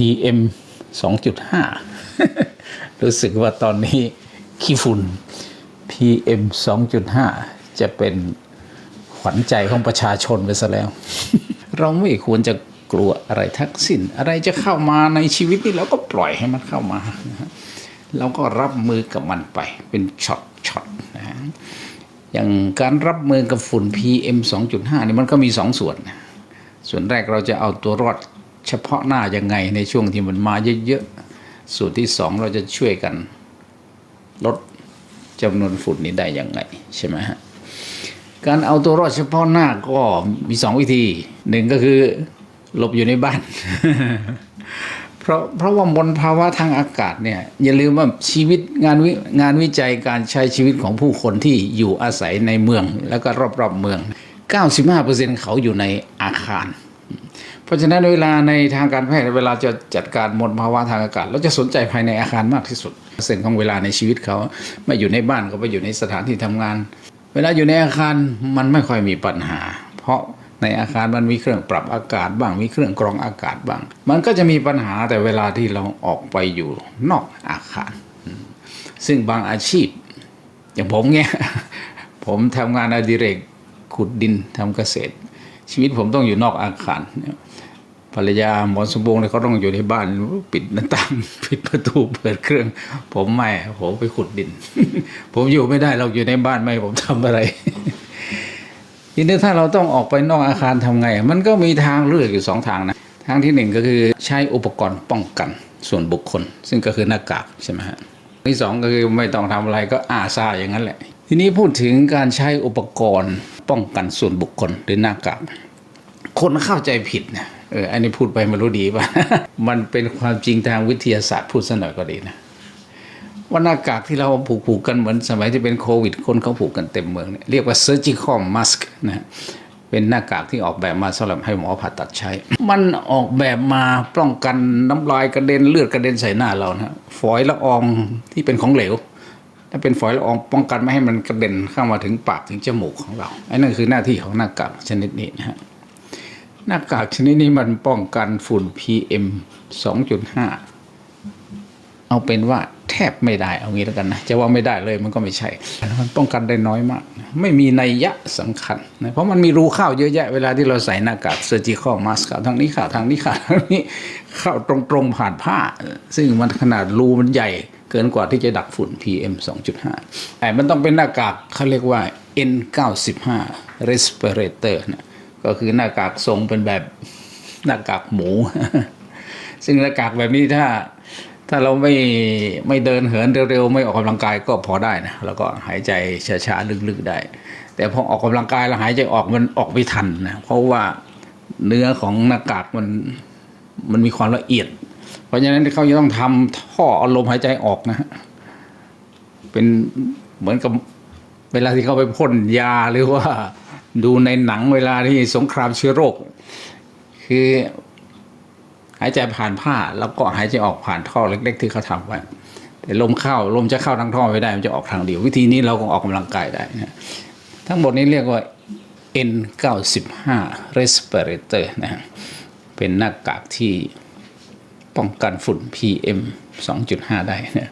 PM 2.5 รู้สึกว่าตอนนี้ขี้ฝุ่น PM 2.5 จะเป็นขวัญใจของประชาชนไปซะแล้ว เราไม่ควรจะกลัวอะไรทั้งสิ้นอะไรจะเข้ามาในชีวิตนี่เราก็ปล่อยให้มันเข้ามานะฮะเราก็รับมือกับมันไปเป็นช็อตช็อตนะฮะอย่างการรับมือกับฝุ่น PM 2.5 นี่มันก็มีสองส่วน ส่วนแรกเราจะเอาตัวรอด เฉพาะหน้ายังไงในช่วงที่มันมาเยอะๆส่วนที่สองเราจะช่วยกัน ลดจำนวนฝุ่นนี้ได้ยังไงใช่ไหมฮะการเอาตัวรอดเฉพาะหน้าก็มีสองวิธีหนึ่งก็คือหลบอยู่ในบ้าน เพราะเพราะว่ามลภาวะทางอากาศเนี่ยอย่าลืมว่าชีวิตงานวิงานวิจัยการใช้ชีวิตของผู้คนที่อยู่อาศัยในเมืองแล้วก็รอบๆเมือง 95%เขาอยู่ในอาคาร ราะฉะนั้นเวลาในทางการแพทย์เวลาจะจัดการมลภาวะทางอากาศเราจะสนใจภายในอาคารมากที่สุดเปอร์เซ็นของเวลาในชีวิตเขาไม่อยู่ในบ้านก็ไปอยู่ในสถานที่ทำงาน เวลาอยู่ในอาคารมันไม่ค่อยมีปัญหา เพราะในอาคารมันมีเครื่องปรับอากาศบ้างมีเครื่องกรองอากาศบ้าง มันก็จะมีปัญหาแต่เวลาที่เราออกไปอยู่นอกอาคาร ซึ่งบางอาชีพ อย่างผมเนี่ยผมทำงานอดิเรกขุดดินทำเกษตร ชีวิตผมต้องอยู่นอกอาคารเนี่ยภรรยาหมอสมบงเนี่ยเขาต้องอยู่ในบ้านปิดหน้าต่างปิดประตูเปิดเครื่อง ผมไม่ผมไปขุดดิน ผมอยู่ไม่ได้เราอยู่ในบ้านไม่ผมทำอะไรทีนี้ถ้าเราต้องออกไปนอกอาคารทำไง มันก็มีทางเลือกอยู่สองทางนะทางที่หนึ่งก็คือใช้อุปกรณ์ป้องกันส่วนบุคคล ซึ่งก็คือหน้ากากใช่ไหมฮะที่สองก็คือไม่ต้องทำอะไรก็อาซาอย่างนั้นแหละ ทีนี้พูดถึงการใช้อุปกรณ์ป้องกันส่วนบุคคลหรือหน้ากากคนเข้าใจผิดนะเอออันนี้พูดไปไม่รู้ดีป่ะ มันเป็นความจริงทางวิทยาศาสตร์พูดซะหน่อยก็ดีนะว่าหน้ากากที่เราผูกผูกๆกันเหมือนสมัยที่เป็นโควิด คนเขาผูกกันเต็มเมืองเนี่ยเรียกว่า surgical mask นะเป็นหน้ากากที่ออกแบบมาสำหรับให้หมอผ่าตัดใช้ มันออกแบบมาป้องกันน้ำลายกระเด็นเลือดกระเด็นใส่หน้าเรานะฮะฝอยละอองที่เป็นของเหลว ถ้าเป็นฝอยละอองป้องกันไม่ให้มันกระเด็นเข้ามาถึงปากถึงจมูกของเราอันนั้นคือหน้าที่ของหน้ากากชนิดนี้นะฮะหน้ากากชนิดนี้มันป้องกันฝุ่น PM 2.5 เอาเป็นว่าแทบไม่ได้เอางี้แล้วกันนะจะว่าไม่ได้เลยมันก็ไม่ใช่ มันป้องกันได้น้อยมาก ไม่มีนัยยะสำคัญนะเพราะมันมีรูเข้าเยอะแยะเวลาที่เราใส่หน้ากาก surgical mask เข้าทางนี้ข้าทางนี้ข้าทางนี้เข้าตรงๆผ่านผ้า ซึ่งมันขนาดรูมันใหญ่ เกินกว่าที่จะดักฝุ่น PM 2.5 แต่มันต้องเป็นหน้ากากเขาเรียกว่า N95 respirator นะก็คือหน้ากากทรงเป็นแบบหน้ากากหมู ซึ่งหน้ากากแบบนี้ถ้าถ้าเราไม่ไม่เดินเหินเร็วๆ ไม่ออกกำลังกายก็พอได้นะ แล้วก็หายใจช้าๆลึกๆได้ แต่พอออกกำลังกายแล้วหายใจออกมันออกไม่ทันนะ เพราะว่าเนื้อของหน้ากากมัน มันมีความละเอียด เพราะฉะนั้นเขาจะต้องทำท่อเอาลมหายใจออกนะฮะเป็นเหมือนกับเวลาที่เขาไปพ่นยาหรือว่าดูในหนังเวลาที่สงครามเชื้อโรค คือหายใจผ่านผ้าแล้วก็หายใจออกผ่านท่อเล็ก ๆ ที่เขาทำไว้แต่ลมเข้าลมจะเข้าทางท่อไม่ได้ มันจะออกทางเดียว วิธีนี้เราก็ออกกำลังกายได้นะทั้งหมดนี้เรียกว่า N95 respirator นะ เป็นหน้ากากที่ป้องกันฝุ่น PM 2.5 ได้นะ